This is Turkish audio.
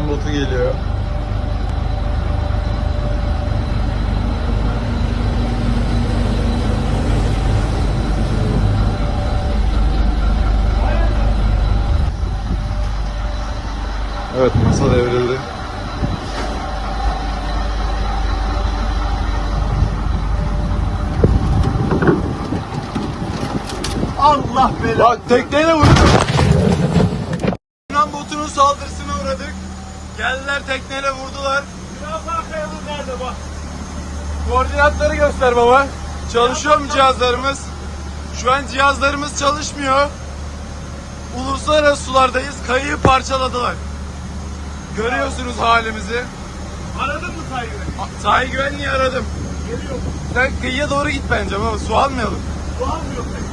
Yunan botu geliyor. Evet masa devrildi. Allah belanı. Bak tekneyle vurdu. Yunan botunun saldırısına uğradık. Geldiler tekneyle vurdular. Biraz arkaya vur nerede bak. Koordinatları göster baba. Çalışıyor mu cihazlarımız? Şu an cihazlarımız çalışmıyor. Uluslararası sulardayız. Kayığı parçaladılar. Görüyorsunuz halimizi. Aradın mı saygı? Sahil güvenliği aradım. Geliyor. Sen kıyıya doğru git bence baba. Su almayalım. Bu almıyor pek.